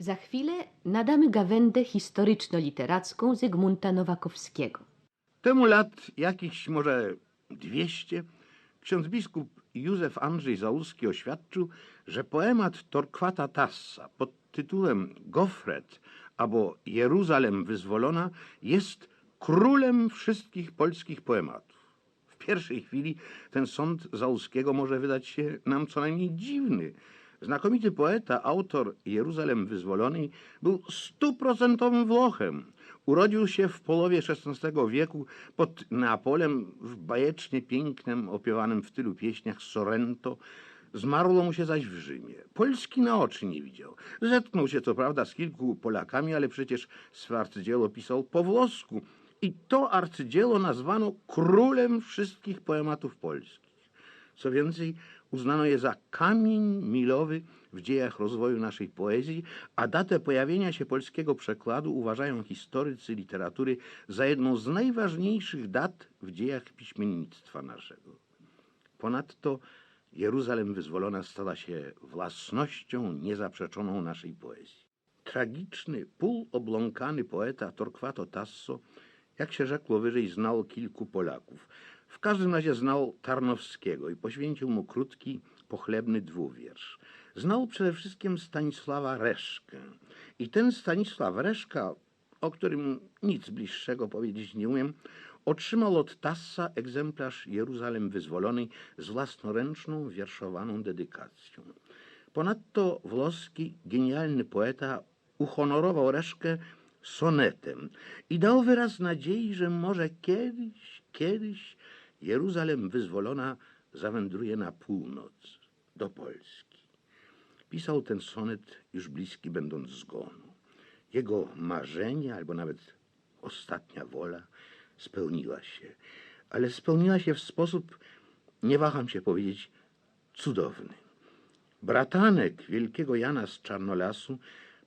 Za chwilę nadamy gawędę historyczno-literacką Zygmunta Nowakowskiego. Temu lat jakichś może dwieście ksiądz biskup Józef Andrzej Załuski oświadczył, że poemat Torquata Tassa pod tytułem Gofret albo Jeruzalem wyzwolona jest królem wszystkich polskich poematów. W pierwszej chwili ten sąd Załuskiego może wydać się nam co najmniej dziwny. Znakomity poeta, autor Jeruzalem Wyzwolonej był stuprocentowym Włochem. Urodził się w połowie XVI wieku pod Neapolem w bajecznie pięknym, opiewanym w tylu pieśniach Sorrento. Zmarło mu się zaś w Rzymie. Polski na oczy nie widział. Zetknął się co prawda z kilku Polakami, ale przecież swe arcydzieło pisał po włosku. I to arcydzieło nazwano królem wszystkich poematów polskich. Co więcej, uznano je za kamień milowy w dziejach rozwoju naszej poezji, a datę pojawienia się polskiego przekładu uważają historycy literatury za jedną z najważniejszych dat w dziejach piśmiennictwa naszego. Ponadto Jeruzalem wyzwolona stała się własnością niezaprzeczoną naszej poezji. Tragiczny, półobląkany poeta Torquato Tasso, jak się rzekło wyżej, znał kilku Polaków. W każdym razie znał Tarnowskiego i poświęcił mu krótki, pochlebny dwuwiersz. Znał przede wszystkim Stanisława Reszkę. I ten Stanisław Reszka, o którym nic bliższego powiedzieć nie umiem, otrzymał od Tassa egzemplarz Jeruzalem Wyzwolonej z własnoręczną, wierszowaną dedykacją. Ponadto włoski genialny poeta uhonorował Reszkę sonetem i dał wyraz nadziei, że może kiedyś, kiedyś Jeruzalem Wyzwolona zawędruje na północ, do Polski. Pisał ten sonet już bliski będąc zgonu. Jego marzenie, albo nawet ostatnia wola spełniła się, ale spełniła się w sposób, nie waham się powiedzieć, cudowny. Bratanek wielkiego Jana z Czarnolasu,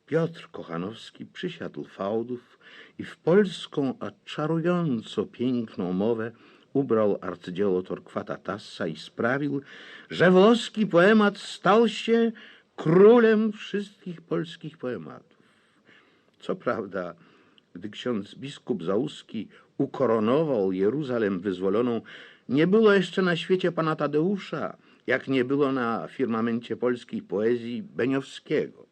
Piotr Kochanowski, przysiadł fałdów i w polską, a czarująco piękną mowę ubrał arcydzieło Torquata Tassa i sprawił, że włoski poemat stał się królem wszystkich polskich poematów. Co prawda, gdy ksiądz biskup Załuski ukoronował Jeruzalem wyzwoloną, nie było jeszcze na świecie pana Tadeusza, jak nie było na firmamencie polskiej poezji Beniowskiego.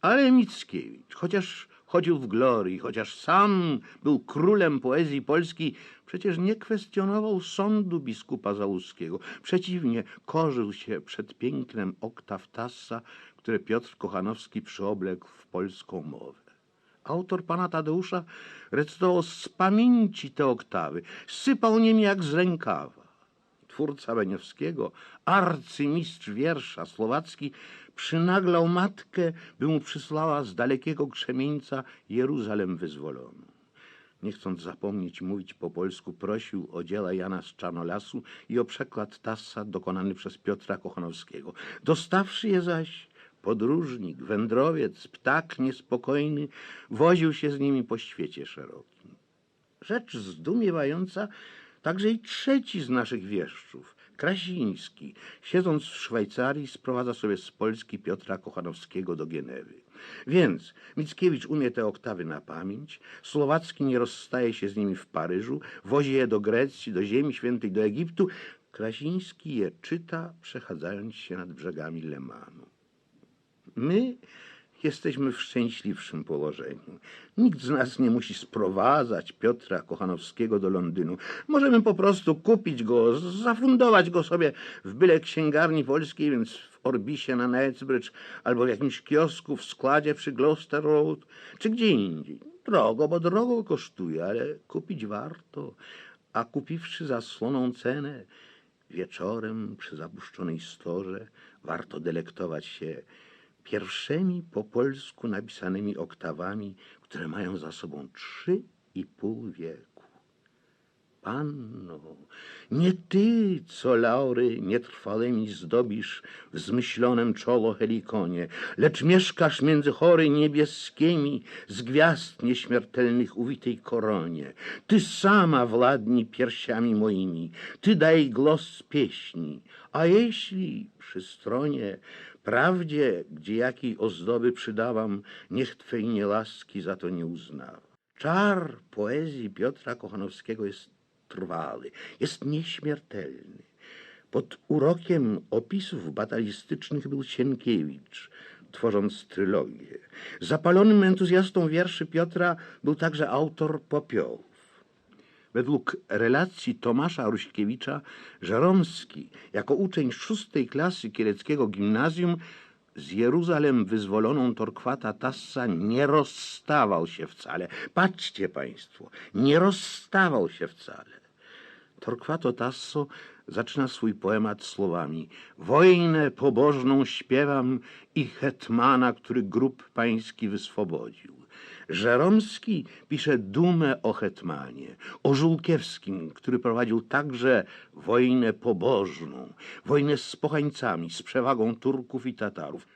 Ale Mickiewicz, chociaż chodził w glorii, chociaż sam był królem poezji polskiej, przecież nie kwestionował sądu biskupa Załuskiego. Przeciwnie, korzył się przed pięknem oktaw Tassa, które Piotr Kochanowski przyobległ w polską mowę. Autor pana Tadeusza recytował z pamięci te oktawy, sypał nimi jak z rękawa. Twórca Beniowskiego, arcymistrz wiersza słowacki, przynaglał matkę, by mu przysłała z dalekiego krzemieńca Jeruzalem wyzwoloną. Nie chcąc zapomnieć mówić po polsku, prosił o dzieła Jana z Czarnolasu i o przekład Tassa dokonany przez Piotra Kochanowskiego. Dostawszy je zaś, podróżnik, wędrowiec, ptak niespokojny woził się z nimi po świecie szerokim. Rzecz zdumiewająca, także i trzeci z naszych wieszczów, Krasiński, siedząc w Szwajcarii, sprowadza sobie z Polski Piotra Kochanowskiego do Genewy. Więc Mickiewicz umie te oktawy na pamięć, Słowacki nie rozstaje się z nimi w Paryżu, wozi je do Grecji, do Ziemi Świętej, do Egiptu. Krasiński je czyta, przechadzając się nad brzegami Lemanu. My jesteśmy w szczęśliwszym położeniu. Nikt z nas nie musi sprowadzać Piotra Kochanowskiego do Londynu. Możemy po prostu kupić go, zafundować go sobie w byle księgarni polskiej, więc w Orbisie na Knightsbridge albo w jakimś kiosku w składzie przy Gloucester Road, czy gdzie indziej. Drogo, bo drogo kosztuje, ale kupić warto. A kupiwszy za słoną cenę, wieczorem przy zapuszczonej storze warto delektować się pierwszymi po polsku napisanymi oktawami, które mają za sobą trzy i pół wieku. Panno, nie ty, co laury nietrwałymi zdobisz w zmyślonem czolo helikonie, lecz mieszkasz między chory niebieskimi z gwiazd nieśmiertelnych uwitej koronie. Ty sama władni piersiami moimi, ty daj głos pieśni, a jeśli przy stronie Prawdzie, gdzie jakiej ozdoby przydawam, niech Twej niełaski za to nie uznawa. Czar poezji Piotra Kochanowskiego jest trwały, jest nieśmiertelny. Pod urokiem opisów batalistycznych był Sienkiewicz, tworząc trylogię. Zapalonym entuzjastą wierszy Piotra był także autor popiołów. Według relacji Tomasza Ruśkiewicza, Żeromski, jako uczeń szóstej klasy kieleckiego gimnazjum, z Jeruzalem wyzwoloną Torkwata Tassa nie rozstawał się wcale. Patrzcie państwo, nie rozstawał się wcale. Torquato Tasso zaczyna swój poemat słowami Wojnę pobożną śpiewam i hetmana, który grób pański wyswobodził. Żeromski pisze dumę o hetmanie, o Żółkiewskim, który prowadził także wojnę pobożną, wojnę z pochańcami, z przewagą Turków i Tatarów.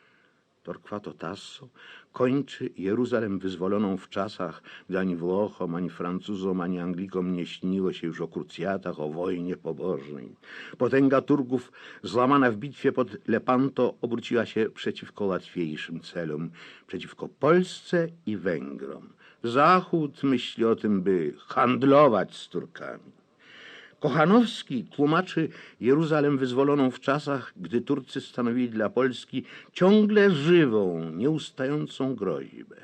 Torquato Tasso kończy Jeruzalem wyzwoloną w czasach, gdy ani Włochom, ani Francuzom, ani Anglikom nie śniło się już o krucjatach, o wojnie pobożnej. Potęga Turków, złamana w bitwie pod Lepanto, obróciła się przeciwko łatwiejszym celom, przeciwko Polsce i Węgrom. Zachód myśli o tym, by handlować z Turkami. Kochanowski tłumaczy Jeruzalem wyzwoloną w czasach, gdy Turcy stanowili dla Polski ciągle żywą, nieustającą groźbę.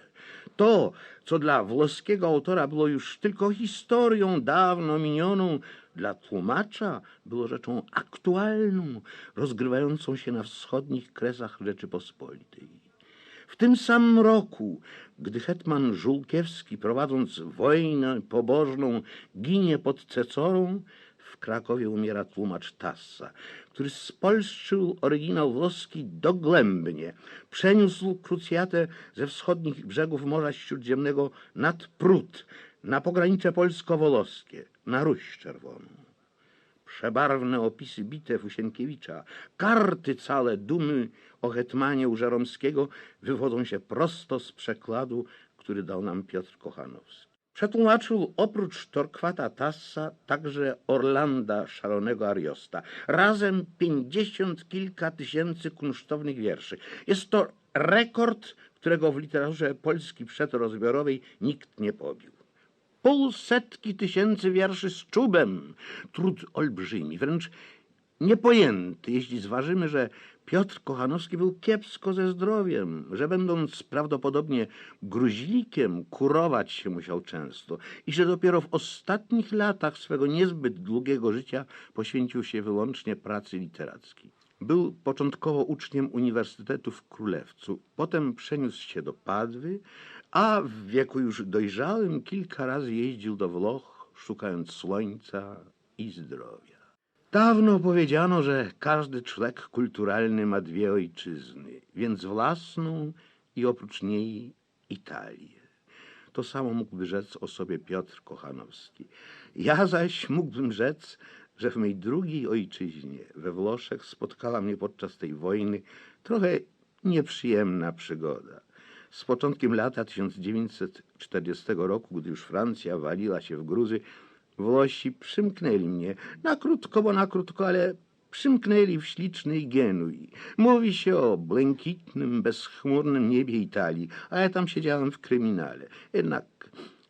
To, co dla włoskiego autora było już tylko historią dawno minioną, dla tłumacza było rzeczą aktualną, rozgrywającą się na wschodnich kresach Rzeczypospolitej. W tym samym roku, gdy hetman Żółkiewski, prowadząc wojnę pobożną, ginie pod Cecorą, w Krakowie umiera tłumacz Tassa, który spolszczył oryginał włoski dogłębnie. Przeniósł krucjatę ze wschodnich brzegów Morza Śródziemnego nad Prut, na pogranicze polsko-woloskie, na Ruś Czerwoną przebarwne opisy bitew u Sienkiewicza, karty całe dumy o hetmanie u Żeromskiego wywodzą się prosto z przekładu, który dał nam Piotr Kochanowski. Przetłumaczył oprócz Torkwata Tassa także Orlanda Szalonego Ariosta. Razem pięćdziesiąt kilka tysięcy kunsztownych wierszy. Jest to rekord, którego w literaturze polskiej przedrozbiorowej nikt nie pobił pół setki tysięcy wierszy z czubem. Trud olbrzymi, wręcz niepojęty, jeśli zważymy, że Piotr Kochanowski był kiepsko ze zdrowiem, że będąc prawdopodobnie gruźlikiem, kurować się musiał często i że dopiero w ostatnich latach swego niezbyt długiego życia poświęcił się wyłącznie pracy literackiej. Był początkowo uczniem Uniwersytetu w Królewcu, potem przeniósł się do Padwy, a w wieku już dojrzałym kilka razy jeździł do Włoch, szukając słońca i zdrowia. Dawno powiedziano, że każdy człowiek kulturalny ma dwie ojczyzny, więc własną i oprócz niej Italię. To samo mógłby rzec o sobie Piotr Kochanowski. Ja zaś mógłbym rzec, że w mej drugiej ojczyźnie, we Włoszech, spotkała mnie podczas tej wojny trochę nieprzyjemna przygoda. Z początkiem lata 1940 roku, gdy już Francja waliła się w gruzy, Włosi przymknęli mnie, na krótko, bo na krótko, ale przymknęli w ślicznej Genui. Mówi się o błękitnym, bezchmurnym niebie Italii, a ja tam siedziałem w kryminale. Jednak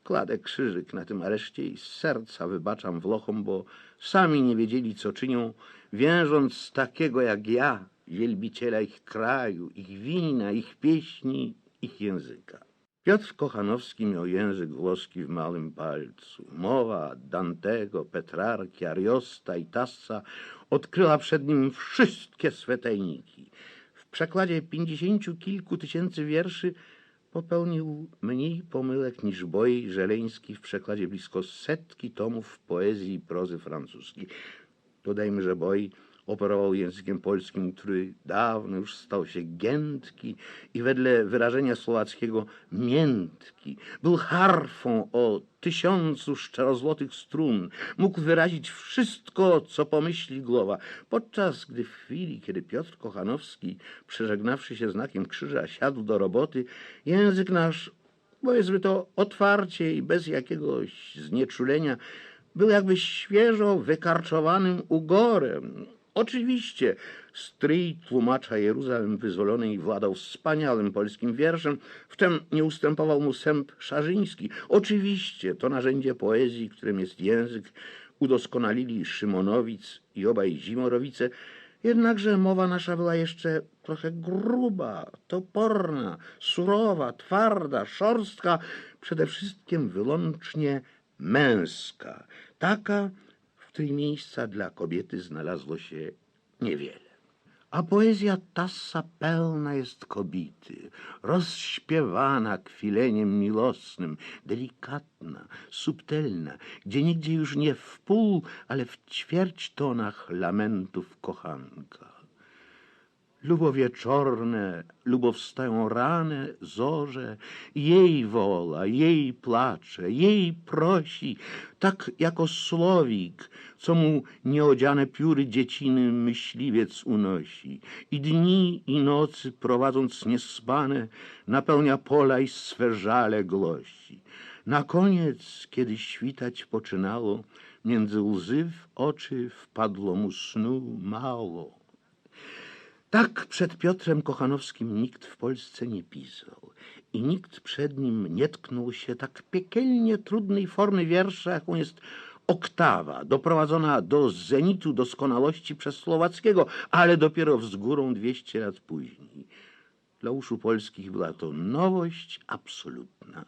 Kładę krzyżyk na tym areszcie i z serca wybaczam Włochom, bo sami nie wiedzieli, co czynią, wiążąc takiego jak ja, wielbiciela ich kraju, ich wina, ich pieśni, ich języka. Piotr Kochanowski miał język włoski w małym palcu. Mowa Dantego, Petrarki, Ariosta i Tassa odkryła przed nim wszystkie swe tajniki. W przekładzie pięćdziesięciu kilku tysięcy wierszy popełnił mniej pomyłek niż Boj Żeleński w przekładzie blisko setki tomów poezji i prozy francuskiej. Dodajmy, że Boj operował językiem polskim, który dawno już stał się giętki i wedle wyrażenia słowackiego miętki. Był harfą o tysiącu szczerozłotych strun. Mógł wyrazić wszystko, co pomyśli głowa. Podczas gdy w chwili, kiedy Piotr Kochanowski, przeżegnawszy się znakiem krzyża, siadł do roboty, język nasz, powiedzmy to otwarcie i bez jakiegoś znieczulenia, był jakby świeżo wykarczowanym ugorem, Oczywiście stryj tłumacza Jeruzalem Wyzwolonej władał wspaniałym polskim wierszem, w czym nie ustępował mu sęp Szarzyński. Oczywiście to narzędzie poezji, którym jest język, udoskonalili Szymonowic i obaj Zimorowice, jednakże mowa nasza była jeszcze trochę gruba, toporna, surowa, twarda, szorstka, przede wszystkim wyłącznie męska, taka, której miejsca dla kobiety znalazło się niewiele. A poezja Tassa pełna jest kobiety, rozśpiewana kwileniem milosnym, delikatna, subtelna, gdzie nigdzie już nie w pół, ale w ćwierć tonach lamentów kochanka. Lubo wieczorne, lubo wstają rane zorze, jej wola, jej placze, jej prosi, tak jako słowik, co mu nieodziane pióry dzieciny myśliwiec unosi. I dni i nocy prowadząc niespane, napełnia pola i swe żale głosi. Na koniec, kiedy świtać poczynało, między łzy w oczy wpadło mu snu mało. Tak przed Piotrem Kochanowskim nikt w Polsce nie pisał i nikt przed nim nie tknął się tak piekielnie trudnej formy wiersza, jaką jest oktawa, doprowadzona do zenitu doskonałości przez Słowackiego, ale dopiero wzgórą 200 lat później. Dla uszu polskich była to nowość absolutna.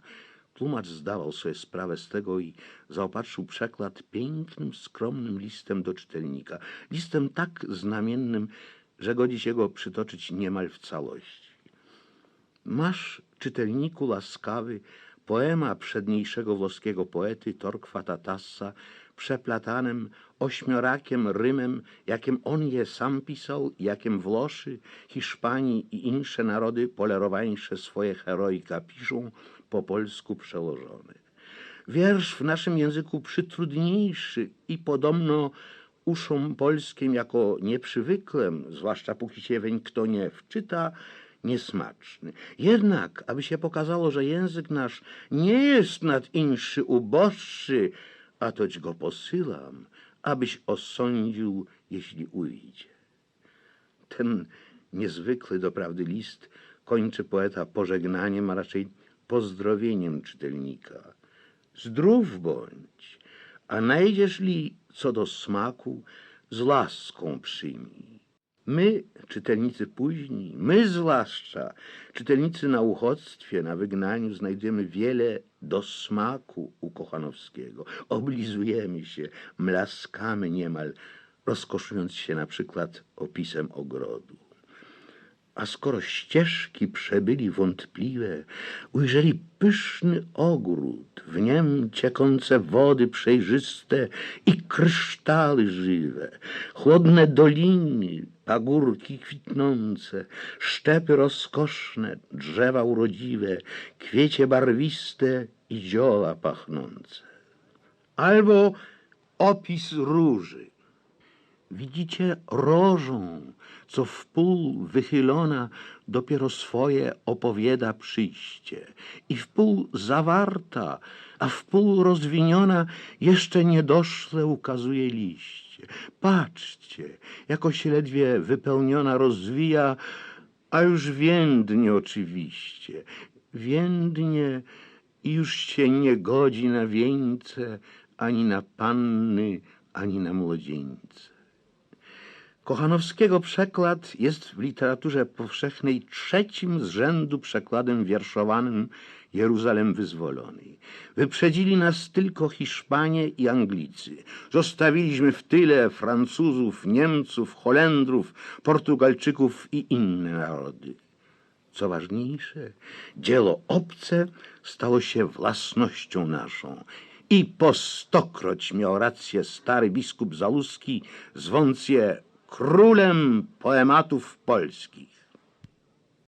Tłumacz zdawał sobie sprawę z tego i zaopatrzył przekład pięknym, skromnym listem do czytelnika. Listem tak znamiennym, że godzi się go przytoczyć niemal w całości. Masz, czytelniku łaskawy, poema przedniejszego włoskiego poety Torquata Tassa, przeplatanym ośmiorakiem rymem, jakim on je sam pisał, jakim Włoszy, Hiszpanii i inne narody polerowańsze swoje heroika piszą, po polsku przełożony. Wiersz w naszym języku przytrudniejszy i podobno uszom polskim jako nieprzywyklem, zwłaszcza póki się weń kto nie wczyta, niesmaczny. Jednak, aby się pokazało, że język nasz nie jest nad inszy uboższy, a toć go posyłam, abyś osądził, jeśli ujdzie. Ten niezwykły doprawdy list kończy poeta pożegnaniem, a raczej pozdrowieniem czytelnika. Zdrów bądź, a najdziesz li co do smaku, z laską przyjmij. My, czytelnicy późni, my zwłaszcza, czytelnicy na uchodźstwie, na wygnaniu, znajdujemy wiele do smaku u Kochanowskiego. Oblizujemy się, mlaskamy niemal, rozkoszując się na przykład opisem ogrodu. A skoro ścieżki przebyli wątpliwe, ujrzeli pyszny ogród, w niem ciekące wody przejrzyste i kryształy żywe, chłodne doliny, pagórki kwitnące, szczepy rozkoszne, drzewa urodziwe, kwiecie barwiste i zioła pachnące. Albo opis róży. Widzicie rożą, co wpół wychylona dopiero swoje opowiada przyjście i wpół zawarta, a wpół rozwiniona jeszcze niedoszle ukazuje liście. Patrzcie, jako się ledwie wypełniona rozwija, a już więdnie oczywiście. Więdnie i już się nie godzi na wieńce, ani na panny, ani na młodzieńce. Kochanowskiego przekład jest w literaturze powszechnej trzecim z rzędu przekładem wierszowanym Jeruzalem Wyzwolonej. Wyprzedzili nas tylko Hiszpanie i Anglicy. Zostawiliśmy w tyle Francuzów, Niemców, Holendrów, Portugalczyków i inne narody. Co ważniejsze, dzieło obce stało się własnością naszą. I po stokroć miał rację stary biskup Zaluski, zwąc je królem poematów polskich.